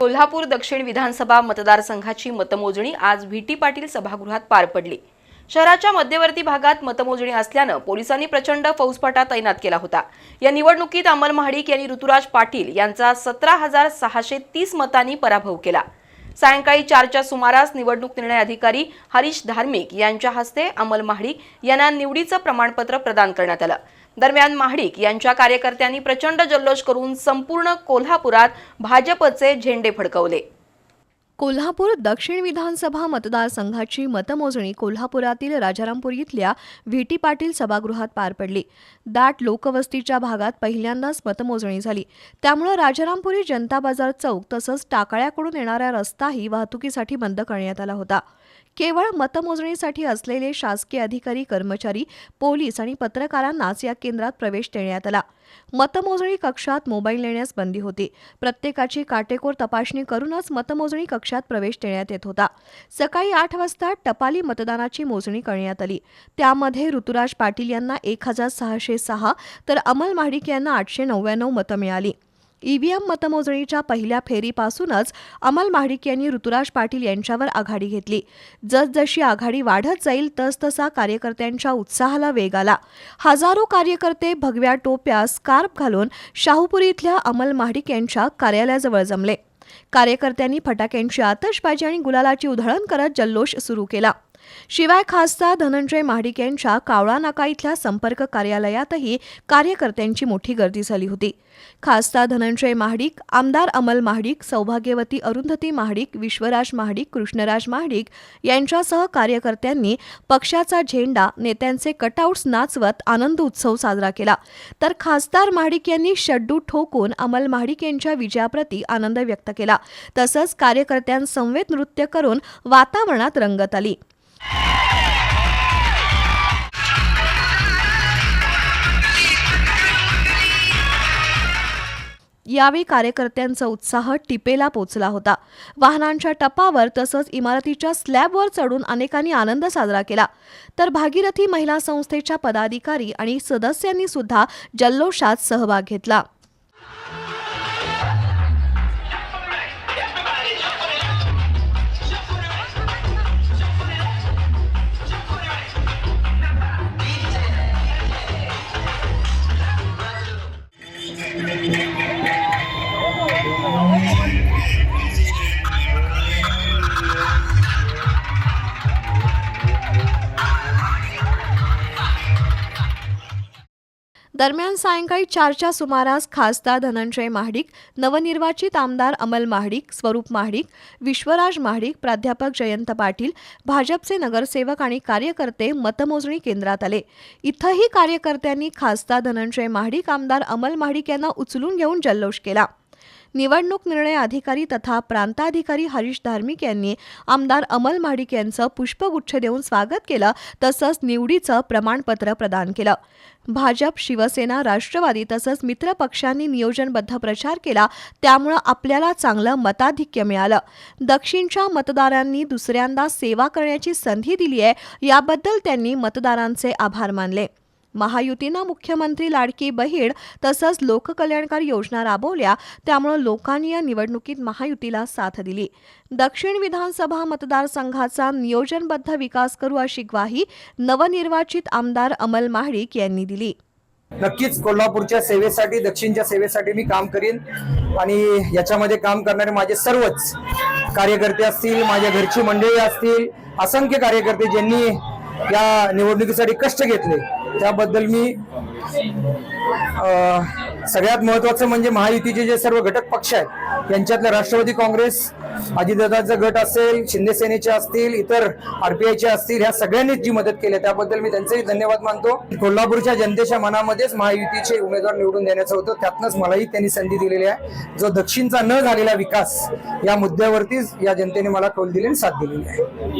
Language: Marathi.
कोल्हापूर दक्षिण विधानसभा मतदारसंघाची मतमोजणी आज व्हीटी पाटील सभागृहात पार पडली. शहराच्या मध्यवर्ती भागात मतमोजणी असल्यानं पोलिसांनी प्रचंड फौजफाटा तैनात केला होता. या निवडणुकीत अमल महाडिक यांनी ऋतुराज पाटील यांचा सतरा हजार सहाशे तीस मतांनी पराभव केला. सायंकाळी चारच्या सुमारास निवडणूक निर्णय अधिकारी हरीश धार्मिक यांच्या हस्ते अमल महाडिक यांना निवडीचं प्रमाणपत्र प्रदान करण्यात आलं. दरम्यान महाडिक यांच्या कार्यकर्त्यांनी प्रचंड जल्लोष करून संपूर्ण कोल्हापुरात भाजपचे झेंडे फडकवले. कोल्हापूर दक्षिण विधानसभा मतदारसंघाची मतमोजणी कोल्हापुरातील राजारामपूर इथल्या व्ही टी पाटील सभागृहात पार पडली. दाट लोकवस्तीच्या भागात पहिल्यांदाच मतमोजणी झाली. त्यामुळे राजारामपुरी जनता बाजार चौक तसंच टाकळ्याकडून येणारा रस्ताही वाहतुकीसाठी बंद करण्यात आला होता. केवळ मतमोजणीसाठी असलेले शासकीय अधिकारी कर्मचारी पोलीस आणि पत्रकारांनाच या केंद्रात प्रवेश देण्यात आला. मतमोजणी कक्षात मोबाईल नेण्यास बंदी होती. प्रत्येकाची काटेकोर तपासणी करूनच मतमोजणी कक्षात प्रवेश देण्यात येत होता. सकाळी आठ वाजता टपाली मतदानाची मोजणी करण्यात आली. त्यामध्ये ऋतुराज पाटील यांना एक हजार सहाशे सहा तर अमल महाडिक यांना आठशे नव्याण्णव मतं मिळाली. ईव्हीएम मतमोजणीच्या पहिल्या फेरीपासूनच अमल महाडिक यांनी ऋतुराज पाटील यांच्यावर आघाडी घेतली. जसजशी आघाडी वाढत जाईल तसतसा कार्यकर्त्यांच्या उत्साहाला वेग आला. हजारो कार्यकर्ते भगव्या टोप्या स्कार्फ घालून शाहूपुरी इथल्या अमल महाडिक यांच्या कार्यालयाजवळ जमले. कार्यकर्त्यांनी फटाक्यांची आतषबाजी आणि गुलालाची उधळण करत जल्लोष सुरू केला. शिवाय खासदार धनंजय महाडिक यांच्या कावळा नाका इथल्या संपर्क कार्यालयातही कार्यकर्त्यांची मोठी गर्दी झाली होती. खासदार धनंजय महाडिक आमदार अमल महाडिक सौभाग्यवती अरुंधती महाडिक विश्वराज महाडिक कृष्णराज महाडिक यांच्यासह कार्यकर्त्यांनी पक्षाचा झेंडा नेत्यांचे कटआउट्स नाचवत आनंद उत्सव साजरा केला. तर खासदार महाडिक यांनी शड्डू ठोकून अमल महाडिक यांच्या विजयाप्रती आनंद व्यक्त केला. तसंच कार्यकर्त्यांसमवेत नृत्य करून वातावरणात रंगत आली. यावेळी कार्यकर्त्यांचा उत्साह टिपेला पोचला होता. वाहनांच्या टपावर तसंच इमारतीच्या स्लॅबवर चढून अनेकांनी आनंद साजरा केला. तर भागीरथी महिला संस्थेच्या पदाधिकारी आणि सदस्यांनी सुद्धा जल्लोषात सहभाग घेतला. दरम्यान सायंकाळी चारच्या सुमारास खासदार धनंजय महाडिक नवनिर्वाचित आमदार अमल महाडिक स्वरूप महाडिक विश्वराज महाडिक प्राध्यापक जयंत पाटील भाजपचे नगरसेवक आणि कार्यकर्ते मतमोजणी केंद्रात आले. इथंही कार्यकर्त्यांनी खासदार धनंजय महाडिक आमदार अमल महाडिक यांना उचलून घेऊन जल्लोष केला. निवडणूक निर्णय अधिकारी तथा प्रांताधिकारी हरीश धार्मिक यांनी आमदार अमल महाडिक यांचं पुष्पगुच्छ देऊन स्वागत केलं तसंच निवडीचं प्रमाणपत्र प्रदान केलं. भाजप शिवसेना राष्ट्रवादी तसंच मित्र पक्षांनी नियोजनबद्ध प्रचार केला त्यामुळं आपल्याला चांगलं मताधिक्य मिळालं. दक्षिणच्या मतदारांनी दुसऱ्यांदा सेवा करण्याची संधी दिली आहे याबद्दल त्यांनी मतदारांचे आभार मानले. महायुतीनं मुख्यमंत्री लाडकी बहीण तसंच लोककल्याणकारी योजना राबवल्या त्यामुळं लोकांनी या निवडणुकीत महायुतीला साथ दिली. दक्षिण विधानसभा मतदारसंघाचा नियोजनबद्ध विकास करू अशी ग्वाही नवनिर्वाचित आमदार अमल महाडिक यांनी दिली. नक्कीच कोल्हापूरच्या सेवेसाठी दक्षिणच्या सेवेसाठी मी काम करीन आणि याच्यामध्ये काम करणारे माझे सर्वच कार्यकर्ते असतील माझ्या घरची मंडळी असतील असंख्य कार्यकर्ते ज्यांनी या निवडणुकीसाठी कष्ट घेतले. त्याबद्दल मी सगळ्यात महत्वाचं म्हणजे महायुतीचे जे सर्व घटक पक्ष आहेत यांच्यातले राष्ट्रवादी काँग्रेस अजितदादाचा गट असेल शिंदे सेनेचे असतील इतर आरपीआयचे असतील ह्या सगळ्यांनीच जी मदत केली आहे, त्याबद्दल मी त्यांचेही धन्यवाद मानतो. कोल्हापूरच्या जनतेच्या मनामध्येच महायुतीचे उमेदवार निवडून देण्याचं होतं त्यातनंच मलाही त्यांनी संधी दिलेली आहे. जो दक्षिणचा न झालेला विकास या मुद्द्यावरतीच या जनतेने मला कौल दिली आणि साथ दिलेली आहे.